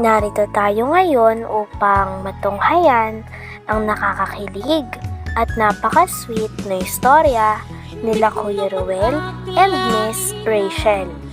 Narito tayo ngayon upang matunghayan ang nakakakilig at napaka-sweet na istorya nila Kuya Ruel and Miss Rachel.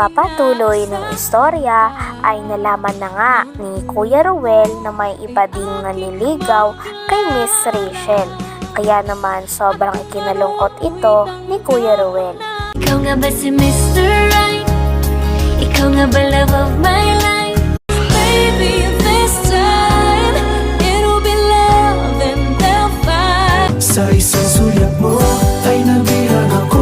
Pagpapatuloy ng istorya ay nalaman na nga ni Kuya Ruel na may iba ding nanliligaw kay Miss Rachel. Kaya naman sobrang ikinalungkot ito ni Kuya Ruel. Ikaw nga ba si Mr. Right? Ikaw nga ba love of my life? Baby, this time It'll be love and they'll fight Sa isang sulyap mo ay nabihan ako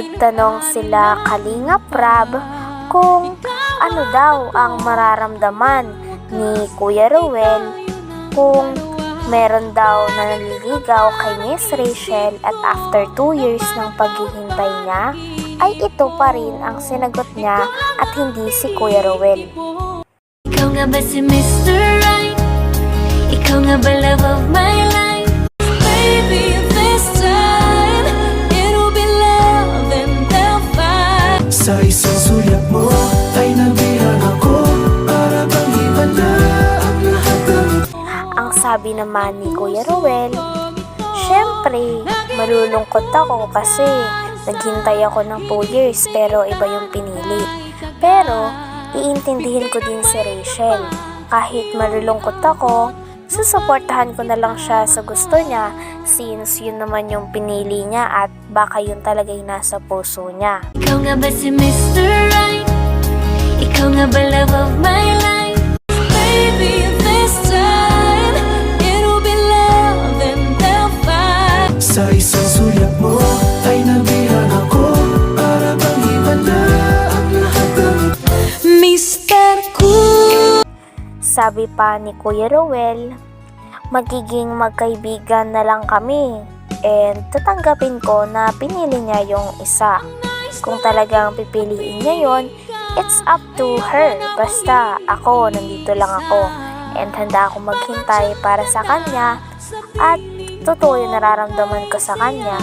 Nagtanong sila Kalinga Prab kung ano daw ang mararamdaman ni Kuya Ruel kung meron daw na naliligaw kay Miss Rachel at after 2 years ng paghihintay niya ay ito pa rin ang sinagot niya at hindi si Kuya Ruel. Ikaw nga ba si Mr. Right? Ikaw nga ba love of my life? Baby, this Sa isang sulyap mo ay nabihan ako Para bang iba na ang lahat ng Ang sabi naman ni Kuya Ruel, Siyempre, malulungkot ako kasi naghintay ako ng 2 years pero iba yung pinili. Pero, iintindihin ko din si Rachel. Kahit malulungkot ako, susuportahan ko na lang siya sa gusto niya since yun naman yung pinili niya at baka yun talaga yung nasa puso niya. Ikaw nga ba si Mr. Right? Ikaw nga ba love of my life? Baby, Sabi pa ni Kuya Rowel, magiging magkaibigan na lang kami and tatanggapin ko na pinili niya yung isa. Kung talagang pipiliin niya yon, it's up to her. Basta ako, nandito lang ako and handa ako maghintay para sa kanya at totoo yung nararamdaman ko sa kanya.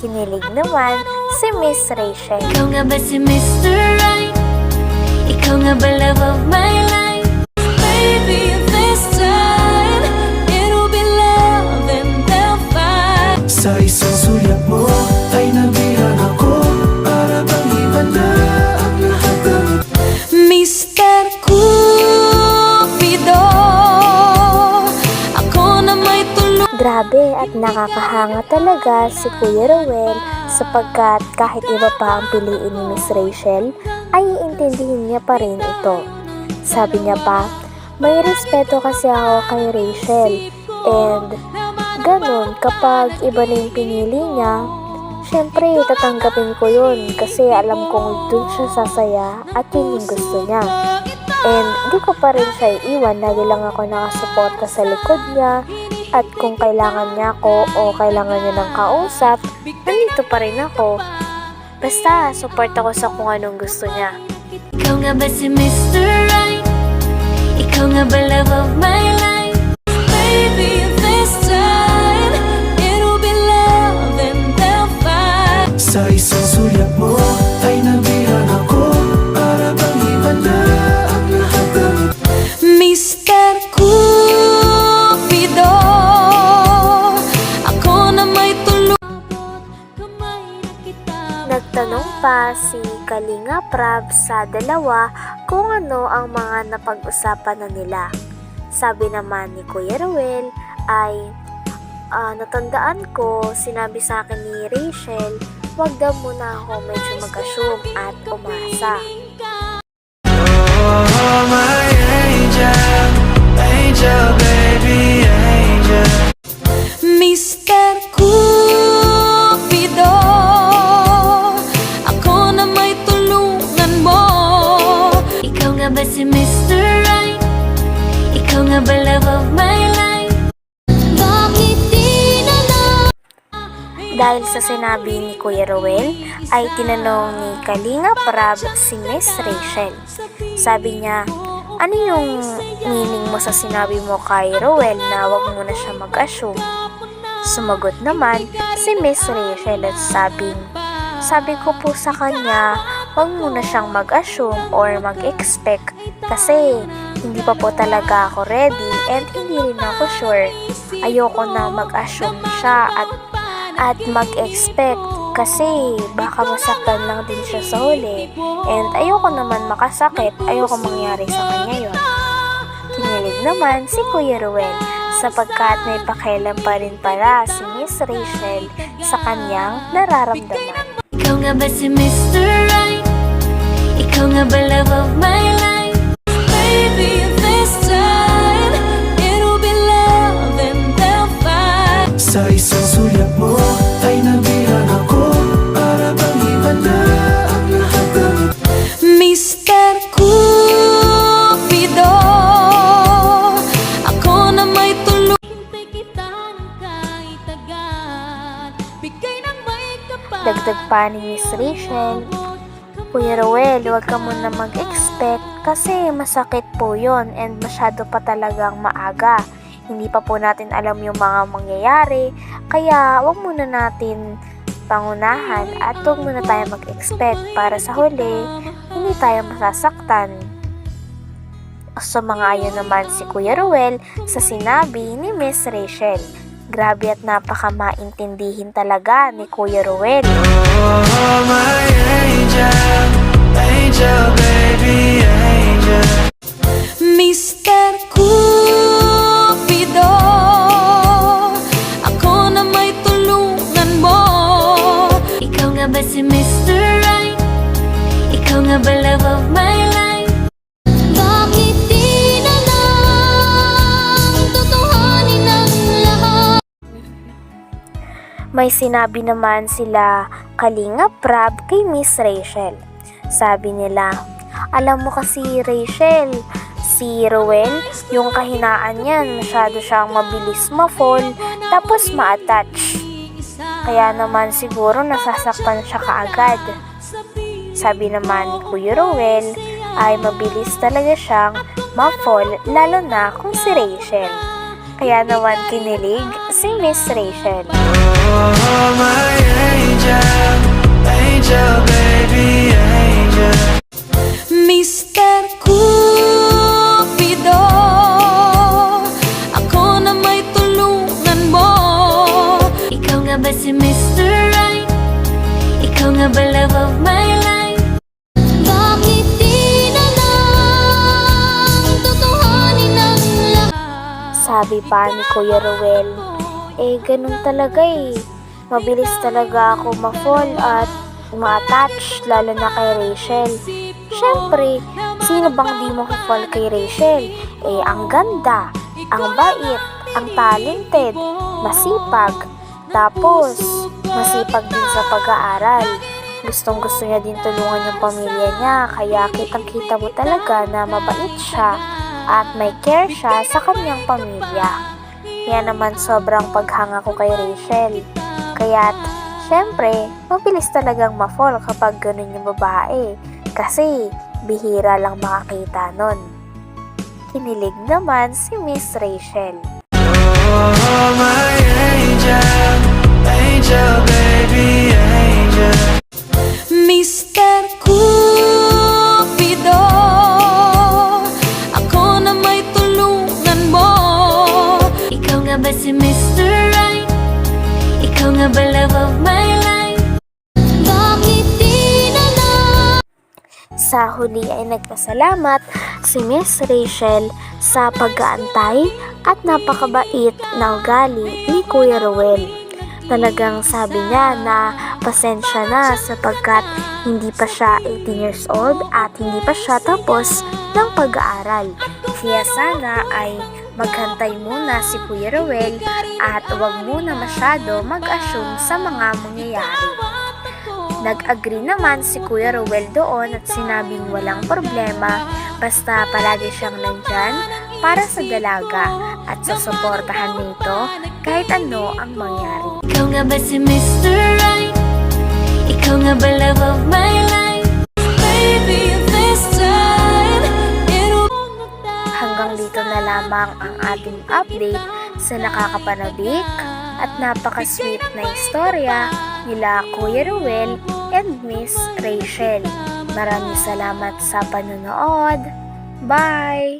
Kinilig naman si Miss Rachel. Ikaw nga ba si Mr. Right? Ikaw nga ba love of my life? Sa isang sulyap mo ay nabihan ako Para bang iba na ang lahat ng Mr. Cupido Ako na may Grabe at nakakahanga talaga si Kuya Rowel sapagkat kahit iba pa ang piliin ni Miss Rachel, ay iintindihin niya pa rin ito. Sabi niya pa, may respeto kasi ako kay Rachel and ganun kapag iba na yung pinili niya, syempre tatanggapin ko yun kasi alam kong dun siya sasaya at yun yung gusto niya. And di ko pa rin siya iiwan, lagi lang ako nakasuporta sa likod niya at kung kailangan niya ako o kailangan niya ng kausap, nandito pa rin ako. Basta, support ako sa kung anong gusto niya. Ikaw nga ba si Mr. Right? Ikaw nga ba love of my life? Baby, this time It'll be love and they'll fight Sa isang sulyap mo ay nabihan ako Para bang iba na ang lahat ng Mr. Cupido Ako na may tulong Nagtanong pa si Kalinga Prab sa dalawa kung ano ang mga napag-usapan na nila. Sabi naman ni Kuya Ruel ay "Ah, natandaan ko, sinabi sa akin ni Rachel, wag daw muna ako medyo mag-assume at umasa. Oh, my angel, angel, baby, Ba love of my life? Dahil sa sinabi ni Kuya Rowel, ay tinanong ni Kalinga Prab si Miss Rachel. Sabi niya, ano yung meaning mo sa sinabi mo kay Rowel na wag mo na siya mag-assume? Sumagot naman si Miss Rachel at sabing, sabi ko po sa kanya, wag mo na siyang mag-assume or mag-expect kasi hindi pa po talaga ako ready and hindi rin ako sure. Ayoko na mag-assume siya at at mag-expect kasi baka masaktan lang din siya sa huli and ayoko naman makasakit, ayoko mangyari sa kanya yon. Kinilig naman si Kuya Ruel sapagkat may pakialam pa rin pala si Miss Rachel sa kanyang nararamdaman. Ikaw nga ba si Mr. Right? Ikaw nga ba love of my life? Sa isang sulyap mo ay nabihan ako Para bang iba na ang lahat ng Mr. Cupido Ako na may tulong Hintay kita ng kahit agad Bigay ng may kapal Dagdag pa ni Miss Rachel, Kuya Roel, huwag ka muna mag-expect kasi masakit po yon and masyado pa talagang maaga. Hindi pa po natin alam yung mga mangyayari, kaya huwag muna natin pangunahan at huwag muna tayo mag-expect para sa huli, hindi tayo masasaktan. Sa mga ayon naman si Kuya Ruel sa sinabi ni Miss Rachel. Grabe at napaka maintindihin talaga ni Kuya Ruel. Oh, my angel Angel, baby, May sinabi naman sila Kalinga Prab kay Miss Rachel. Sabi nila, alam mo kasi Rachel, si Rowel, yung kahinaan niyan, masyado siyang mabilis ma-fall, tapos ma-attach. Kaya naman siguro nasasaktan siya kaagad. Sabi naman ni Kuya Rowel, ay mabilis talaga siyang ma-fall, lalo na kung si Rachel. Kaya naman kinilig si Miss Rachel. Oh, my angel Angel, baby, angel Mr. Cupido Ako na may tulungan mo Ikaw nga ba si Mr. Right? Ikaw nga ba love of my life? Sabi pa ni Kuya Ruel, eh ganun talaga eh. Mabilis talaga ako ma-fall at ma-attach lalo na kay Rachel. Siyempre, sino bang di mo fall kay Rachel? Eh, ang ganda, ang bait, ang talented, masipag, tapos masipag din sa pag-aaral. Gustong gusto niya din tulungan yung pamilya niya, kaya kitang-kita mo talaga na mabait siya at may care siya sa kanyang pamilya. Kaya naman sobrang paghanga ko kay Rachel. Kaya't, syempre, mabilis talagang ma-fall kapag ganun yung babae. Kasi, bihira lang makakita nun. Kinilig naman si Miss Rachel. Oh, my angel Angel, baby, angel Sa huli ay nagpasalamat si Miss Rachel sa pag-aantay at napakabait na ugali ni Kuya Rowel. Talagang sabi niya na pasensya na sapagkat hindi pa siya 18 years old at hindi pa siya tapos ng pag-aaral. Kaya sana ay maghantay muna si Kuya Rowel at huwag muna masyado mag-assume sa mga mangyayari. Nag-agree naman si Kuya Rowel doon at sinabing walang problema basta palagi siyang nandyan para sa dalaga at susuportahan nito kahit ano ang mangyari. Ikaw nga ba si Mr. Right? Ikaw nga ba love of my life? Baby, this time It'll Hanggang dito na lamang ang ating update sa nakakapanadik at napaka-sweet na istorya nila Kuya Ruel and Miss Rachel. Maraming salamat sa panonood. Bye!